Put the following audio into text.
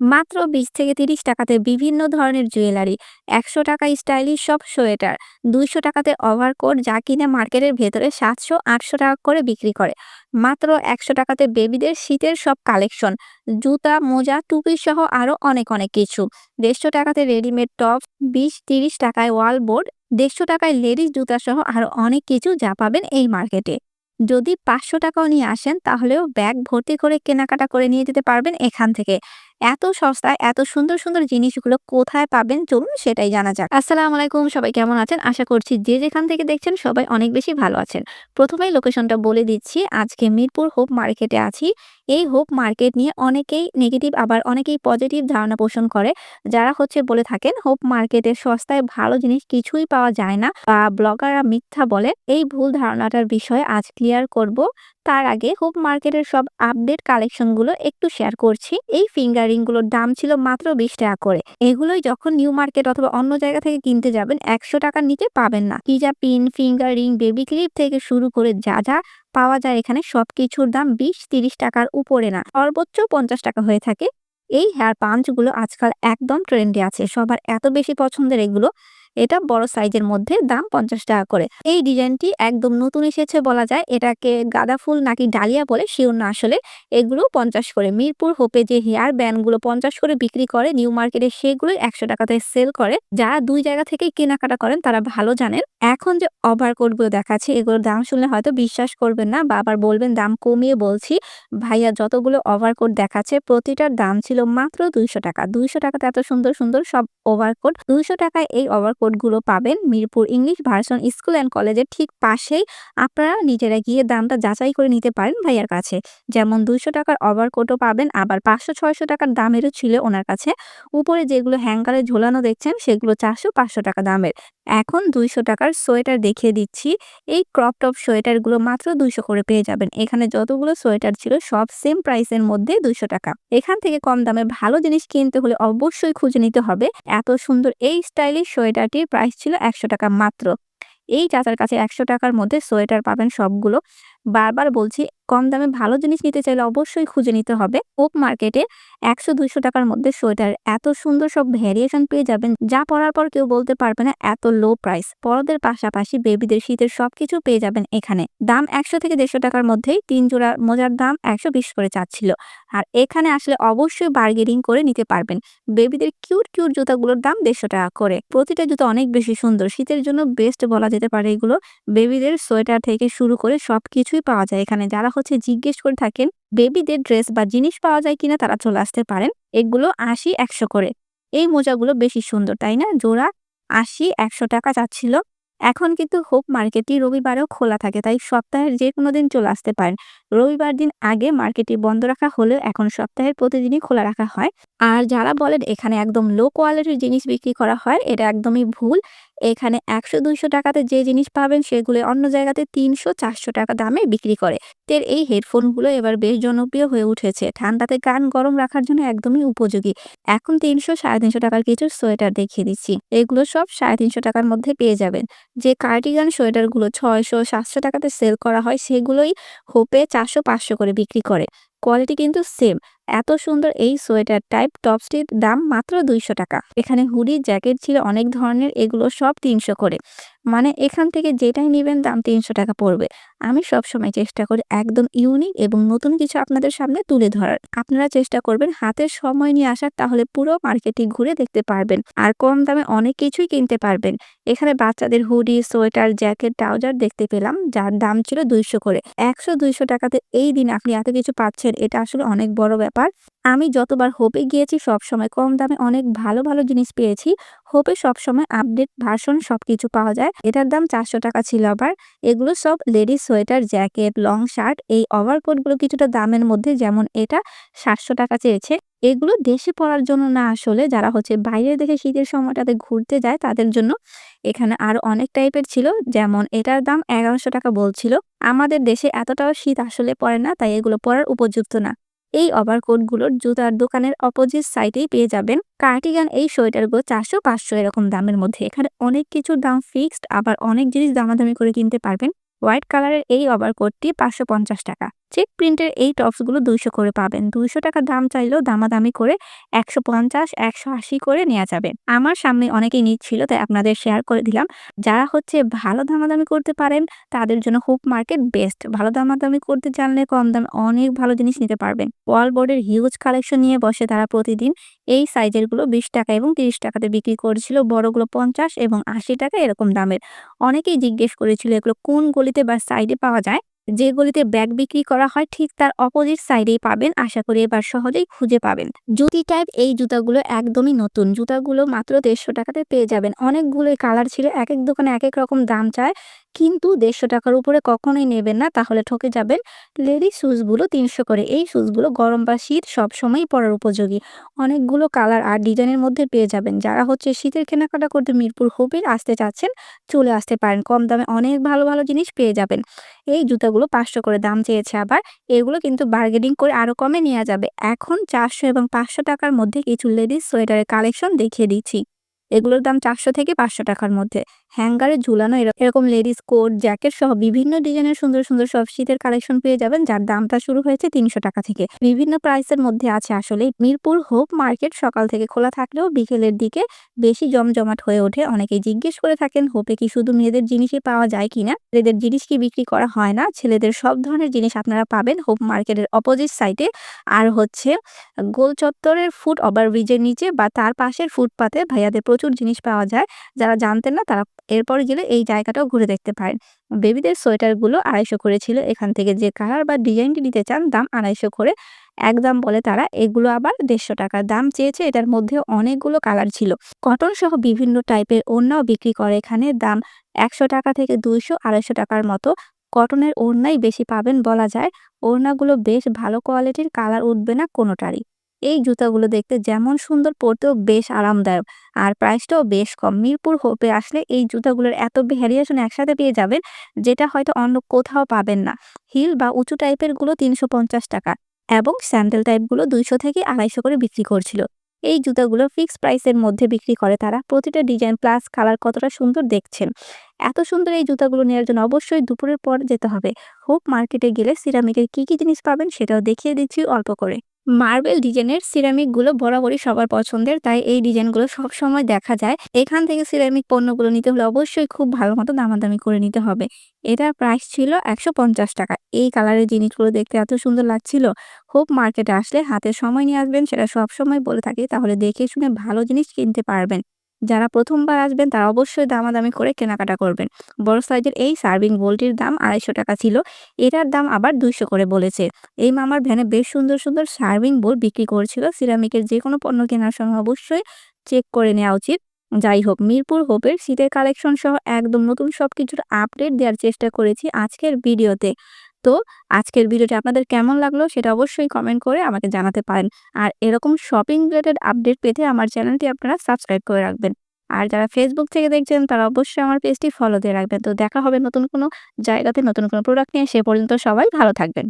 মাত্র ২০ থেকে ৩০ টাকাতে বিভিন্ন ধরনের জুয়েলারি, একশো টাকা স্টাইলিশ সব সোয়েটার, ২০০ টাকাতে ওভারকোট যা কিনে মার্কেটের ভেতরে সাতশো আটশো টাকা করে বিক্রি করে। মাত্র ১০০ টাকাতে বেবিদের শীতের সব কালেকশন, জুতা, মোজা, টুপি সহ আরও অনেক অনেক কিছু। ১৫০ টাকাতে রেডিমেড টপ, ২০-৩০ টাকায় ওয়াল বোর্ড, ১৫০ টাকায় লেডিস জুতা সহ আরও অনেক কিছু যা পাবেন এই মার্কেটে। যদি ৫০০ টাকাও নিয়ে আসেন তাহলেও ব্যাগ ভর্তি করে কেনাকাটা করে নিয়ে যেতে পারবেন এখান থেকে। এত সস্তায় এত সুন্দর, সুন্দর জিনিসগুলো কোথায় পাবেন চলুন সেটাই জানা যাক। আসসালাম আলাইকুম সবাই কেমন আছেন? আশা করছি যে যেখান থেকে দেখছেন সবাই অনেক বেশি ভালো আছেন। প্রথমেই লোকেশনটা বলে দিচ্ছি। আজকে মিরপুর হোপ মার্কেটে আছি। এই হোপ মার্কেট নিয়ে অনেকেই নেগেটিভ আবার অনেকেই পজিটিভ ধারণা পোষণ করে। যারা হচ্ছে বলে থাকেন হোপ মার্কেটে সস্তায় ভালো জিনিস কিছুই পাওয়া যায় না বা ব্লগাররা মিথ্যা বলে। এই ভুল ধারণাটার বিষয়ে আজ ক্লিয়ার করব। তার আগে হোপ মার্কেটের সব আপডেট কালেকশনগুলো একটু শেয়ার করছি। এই ফিঙ্গার রিংগুলোর দাম ছিল মাত্র ২০ টাকা করে। এগুলোই যখন নিউ মার্কেট অথবা অন্য জায়গা থেকে কিনতে যাবেন ১০০ টাকার নিচে পাবেন না। Pizza pin, finger baby clip থেকে শুরু করে যা যা পাওয়া যায় এখানে সবকিছুর দাম ২০-৩০ টাকার উপরে না। সর্বোচ্চ ৫০ টাকা হয়ে থাকে। এই হেয়ার পাঞ্চগুলো আজকাল একদম ট্রেন্ডে আছে। সবার এত বেশি পছন্দের এগুলো। এটা বড় সাইজের মধ্যে দাম ৫০ টাকা করে। এই ডিজাইনটি একদম নতুন এসেছে বলা যায়। এটাকে গাঁদা ফুল নাকি ডালিয়া বলে শিওর না আসলে। এগুলো ৫০ করে। মিরপুর হোপে যে হেয়ার ব্যান্ডগুলো ৫০ করে বিক্রি করে নিউ মার্কেটে সেগুলো একশো টাকাতে সেল করে। যারা দুই জায়গা থেকে কেনাকাটা করেন তারা ভালো জানেন। এখন যে ওভারকোটগুলো দেখাচ্ছি এগুলোর দাম শুনলে হয়তো বিশ্বাস করবেন না বা আবার বলবেন দাম কমিয়ে বলছি। ভাইয়া যতগুলো ওভারকোট দেখাচ্ছে প্রতিটার দাম ছিল মাত্র ২০০ টাকা। ২০০ টাকাতে এত সুন্দর, সুন্দর সব ওভারকোট। ২০০ টাকায় এই ওভারকোট গুলো পাবেন Mirpur English version school and কলেজের ঠিক পাশেই। আপনারা নিজেরা গিয়ে দামটা যাচাই করে নিতে পারেন ভাইয়ার কাছে। যেমন ২০০ টাকার ওভার কোটও পাবেন, আবার পাঁচশো, ছয়শো টাকার দামেরও ছিল ওনার কাছে। উপরে যেগুলো হ্যাঙ্গারে ঝোলানো দেখছেন, সেগুলো চারশো, পাঁচশো টাকা দামের। এখন ২০০ টাকার সোয়েটার দেখিয়ে দিচ্ছি। এই ক্রপ টপ সোয়েটারগুলো মাত্র ২০০ করে পেয়ে যাবেন। এখানে যতগুলো সোয়েটার ছিল সব সেম প্রাইসের মধ্যে ২০০ টাকা। এখান থেকে কম দামে ভালো জিনিস কিনতে হলে অবশ্যই খুঁজে নিতে হবে। এত সুন্দর এই স্টাইলিশ সোয়েটারটির প্রাইস ছিল ১০০ টাকা মাত্র। এই চাচার কাছে ১০০ টাকার মধ্যে সোয়েটার পাবেন সবগুলো। বারবার বলছি কম দামে ভালো জিনিস নিতে চাইলে অবশ্যই খুঁজে নিতে হবে। হোপ মার্কেটে একশো দুইশো টাকার মধ্যে সোয়েটার এত সুন্দর সব ভ্যারিয়েশন পেয়ে যাবেন যা পরার পর কেউ বলতে পারবে না এত লো প্রাইস। বড়দের পাশাপাশি বেবিদের শীতের সবকিছু পেয়ে যাবেন এখানে। দাম ১০০ থেকে ১৫০ টাকার মধ্যেই তিন জোড়া মোজার দাম ১২০ করে চাচ্ছিল। আর এখানে আসলে অবশ্যই বার্গেনিং করে নিতে পারবেন। বেবিদের কিউট, কিউট জুতাগুলোর দাম ১৫০ টাকা করে। প্রতিটা জুতো অনেক বেশি সুন্দর। শীতের জন্য বেস্ট বলা যেতে পারে এগুলো। বেবিদের সোয়েটার থেকে শুরু করে সবকিছুই পাওয়া যায় এখানে। যারা হচ্ছে জিজ্ঞেস করে থাকেন, বেবিদের ড্রেস বা জিনিস পাওয়া যায় কিনা তারা চলে আসতে পারেন। এগুলো আশি একশো করে। এই মোজাগুলো বেশি সুন্দর, তাই না? জোড়া আশি একশো টাকা চাচ্ছিল। এখন কিন্তু হোপ মার্কেটটি রবিবারেও খোলা থাকে, তাই সপ্তাহের যেকোনো দিন চলে আসতে পারেন। রবিবার দিন আগে মার্কেটটি বন্ধ রাখা হলেও এখন সপ্তাহের প্রতিদিনই খোলা রাখা হয়। আর যারা বলেন এখানে একদম লো কোয়ালিটির জিনিস বিক্রি করা হয়, এটা একদমই ভুল। এখানে একশো দুইশো টাকাতে যে জিনিস পাবেন সেগুলো অন্য জায়গাতে তিনশো চারশো টাকা দামে বিক্রি করে। তের এই হেডফোনগুলো এবার বেশ জনপ্রিয় হয়ে উঠেছে। ঠান্ডাতে কান গরম রাখার জন্য একদমই উপযোগী। এখন ৩০০-৩৫০ টাকার কিছু সোয়েটার দেখিয়ে দিচ্ছি। এগুলো সব ৩৫০ টাকার মধ্যে পেয়ে যাবেন। যে কার্টিগান সোয়েটারগুলো ৬০০-৭০০ টাকাতে সেল করা হয় সেগুলোই হোপে চারশো পাঁচশো করে বিক্রি করে। কোয়ালিটি কিন্তু সেম। এত সুন্দর এই সোয়েটার টাইপ টপসটির দাম মাত্র ২০০ টাকা। এখানে হুডি, জ্যাকেট ছিল অনেক ধরনের এগুলো সব ৩০০ করে। মানে এখান থেকে যেটাই নেবেন দাম ৩০০ টাকা পড়বে। আমি সবসময় চেষ্টা করি একদম ইউনিক এবং নতুন কিছু আপনাদের সামনে তুলে ধরার। আপনারা চেষ্টা করবেন হাতে সময় নিয়ে আসার তাহলে পুরো মার্কেটে ঘুরে দেখতে পারবেন। আর কম দামে অনেক কিছুই কিনতে পারবেন। এখানে বাচ্চাদের হুডি, সোয়েটার, জ্যাকেট, ট্রাউজার দেখতে পেলাম যার দাম ছিল ২০০ করে। একশো দুইশো টাকাতে এই দিন আপনি এত কিছু পাচ্ছেন এটা আসলে অনেক বড় ব্যাপার। আমি যতবার হোপে গিয়েছি সবসময় কম দামে অনেক ভালো, ভালো জিনিস পেয়েছি। হোপে সবসময় আপডেট ভার্সন সবকিছু পাওয়া যায়। এটার দাম ৪০০ টাকা ছিল আবার। এগুলো সব ladies sweater, jacket, long shirt এই ওভারকোটগুলো কিছুটা দামের মধ্যে যেমন এটা ৭০০ টাকা চেয়েছে। এগুলো দেশে পরার জন্য না আসলে যারা হচ্ছে বাইরে দেখে শীতের সময়টাতে ঘুরতে যায় তাদের জন্য। এখানে আরও অনেক টাইপের ছিল যেমন এটার দাম এগারোশো টাকা বলছিল। আমাদের দেশে এতটাও শীত আসলে পড়ে না তাই এগুলো পরার উপযুক্ত না। এই ওভার কোটগুলোর জুতার দোকানের অপোজিট সাইডেই পেয়ে যাবেন। কার্টিগান এই সোয়েটারগুলো ৪০০-৫০০ এরকম দামের মধ্যে। এখানে অনেক কিছুর দাম ফিক্সড আবার অনেক জিনিস দামাদামি করে কিনতে পারবেন। হোয়াইট কালারের এই ওভারকোটটি পাঁচশো পঞ্চাশ টাকা। চেক প্রিন্টের এই টপসগুলো দুইশো করে পাবেন। দুইশো টাকা দাম চাইলেও দামাদামি করে একশো পঞ্চাশ, একশো আশি করে নেওয়া যাবে। আমার সামনে অনেকেই নিচ্ছিল তাই আপনাদের শেয়ার করে দিলাম। যারা হচ্ছে ভালো দামাদামি করতে পারেন, তাদের জন্য হুপ মার্কেট বেস্ট। ভালো দামাদামি করতে জানলে কম দামে অনেক ভালো জিনিস নিতে পারবেন। ওয়াল বোর্ডের হিউজ কালেকশন নিয়ে বসে তারা প্রতিদিন এই সাইজেরগুলো বিশ টাকা এবং তিরিশ টাকাতে বিক্রি করেছিল। বড়গুলো পঞ্চাশ এবং আশি টাকা এরকম দামের। অনেকেই জিজ্ঞেস করেছিল এগুলো কোন গলিতে বা সাইডে পাওয়া যায়? যে গলিতে ব্যাগ বিক্রি করা হয় ঠিক তার অপোজিট সাইডেই পাবেন। আশা করি এবার সহজেই খুঁজে পাবেন। জুতি টাইপ এই জুতাগুলো একদমই নতুন। জুতাগুলো মাত্র দেড়শো টাকাতে পেয়ে যাবেন। অনেকগুলোই কালার ছিল, এক এক দোকানে এক এক রকম দাম চায়। কিন্তু দেড়শো টাকার উপরে কখনোই নেবেন না, তাহলে ঠকে যাবেন। লেডি শ্যুজগুলো তিনশো করে। এই শুজগুলো গরম বা শীত সবসময়ই পরার উপযোগী। অনেকগুলো কালার আর ডিজাইনের মধ্যে পেয়ে যাবেন। যারা হচ্ছে শীতের কেনাকাটা করতে মিরপুর হুবির আসতে চাচ্ছেন, চলে আসতে পারেন। কম দামে অনেক ভালো ভালো জিনিস পেয়ে যাবেন। এই জুতাগুলো পাঁচশো করে দাম চেয়েছে আবার। এগুলো কিন্তু বার্গেনিং করে আরও কমে নেওয়া যাবে। এখন চারশো এবং পাঁচশো টাকার মধ্যে কিছু লেডিস সোয়েটারের কালেকশন দেখিয়ে দিচ্ছি। এগুলোর দাম চারশো থেকে পাঁচশো টাকার মধ্যে। হ্যাঙ্গারে, ঝুলানো এরকম লেডিস কোট, জ্যাকেট সহ বিভিন্ন ডিজাইনের সুন্দর সুন্দর সব শীতের কালেকশন পেয়ে যাবেন, যার দামটা শুরু হয়েছে তিনশো টাকা থেকে। বিভিন্ন প্রাইসের মধ্যে আছে আসলে মিরপুর হোপ মার্কেট, সকাল থেকে খোলা থাকলেও বিকেলের দিকে বেশি জমজমাট হয়ে ওঠে। অনেকেই জিজ্ঞেস করে থাকেন, হোপে কি শুধু মেয়েদের জিনিসই পাওয়া যায় কিনা? মেয়েদের জিনিস কি বিক্রি করা হয় না? ছেলেদের সব ধরনের জিনিস আপনারা পাবেন হোপ মার্কেটের অপোজিট সাইডে। আর হচ্ছে গোল চত্বরের ফুট ওভারব্রিজের নিচে বা তার পাশের ফুটপাতে ভাইয়াদের প্রচুর জিনিস পাওয়া যায়। যারা জানতেন না তারা এরপরে গেলে এই জায়গাটাও ঘুরে দেখতে পারেন। বেবিদের সোয়েটারগুলো আড়াইশো করে ছিল। এখান থেকে যে কালার বা ডিজাইনটি নিতে চান দাম আড়াইশো করে। এক দাম বলে তারা এগুলো আবার দেড়শো টাকার দাম চেয়েছে এটার মধ্যে অনেকগুলো কালার ছিল। কটন সহ বিভিন্ন টাইপের ওড়নাও বিক্রি করে। এখানে দাম একশো টাকা থেকে দুইশো, আড়াইশো টাকার মতো। কটনের ওড়নাই বেশি পাবেন বলা যায়। ওড়নাগুলো বেশ ভালো কোয়ালিটির, কালার উঠবে না কোনোটারই। এই জুতাগুলো দেখতে যেমন সুন্দর, পরতেও বেশ আরামদায়ক। আর প্রাইসটাও বেশ কম। মিরপুর হোপে আসলে এই জুতাগুলোর এত ভ্যারিয়েশন একসাথে পেয়ে যাবেন, যেটা হয়তো অন্য কোথাও পাবেন না। হিল বা উঁচু টাইপেরগুলো তিনশো পঞ্চাশ টাকা এবং স্যান্ডেল টাইপগুলো দুইশো থেকে আড়াইশো করে বিক্রি করছিল। এই জুতাগুলো ফিক্সড প্রাইসের মধ্যে বিক্রি করে তারা প্রতিটা ডিজাইন প্লাস কালার কতটা সুন্দর দেখছেন। এত সুন্দর এই জুতাগুলো নেওয়ার জন্য অবশ্যই দুপুরের পর যেতে হবে। হোপ মার্কেটে গেলে সিরামিকের কি কি জিনিস পাবেন সেটাও দেখিয়ে দিচ্ছি অল্প করে। মার্বেল ডিজাইনের সিরামিকগুলো বরাবরই সবার পছন্দের, তাই এই ডিজাইনগুলো সবসময় দেখা যায়। এখান থেকে সিরামিক পণ্যগুলো নিতে হলে অবশ্যই খুব ভালো মতো দামাদামি করে নিতে হবে। এটার প্রাইস ছিল একশো পঞ্চাশ টাকা। এই কালারের জিনিসগুলো দেখতে এত সুন্দর লাগছিল। হোপ মার্কেটে আসলে হাতে সময় নিয়ে আসবেন, সেটা সবসময় বলে থাকি। তাহলে দেখে শুনে ভালো জিনিস কিনতে পারবেন। যারা প্রথমবার আসবেন, তারা অবশ্যই দামাদামি করে কেনাকাটা করবেন। বড় সাইজের এই সার্ভিং বোলটির দাম আড়াইশো টাকা ছিল। এটার দাম আবার দুইশো করে বলেছে। এই মামার ভ্যানে বেশ সুন্দর সুন্দর সার্ভিং বোল বিক্রি করছিল। সিরামিকের যে কোনো পণ্য কেনার সময় অবশ্যই চেক করে নেওয়া উচিত। যাই হোক, মিরপুর হোপের শীতের কালেকশন সহ একদম নতুন সব কিছুর আপডেট দেওয়ার চেষ্টা করেছি আজকের ভিডিওতে। তো আজকের ভিডিওটি আপনাদের কেমন লাগল সেটা অবশ্যই কমেন্ট করে আমাকে জানাতে পারেন। আর এরকম শপিং রিলেটেড আপডেট পেতে আমার চ্যানেলটি আপনারা সাবস্ক্রাইব করে রাখবেন। আর যারা ফেসবুক থেকে দেখছেন তারা অবশ্যই আমার পেজটি ফলো দিয়ে রাখবেন। তো দেখা হবে নতুন কোনো জায়গাতে নতুন কোনো প্রোডাক্ট নিয়ে সে পর্যন্ত সবাই ভালো থাকবেন।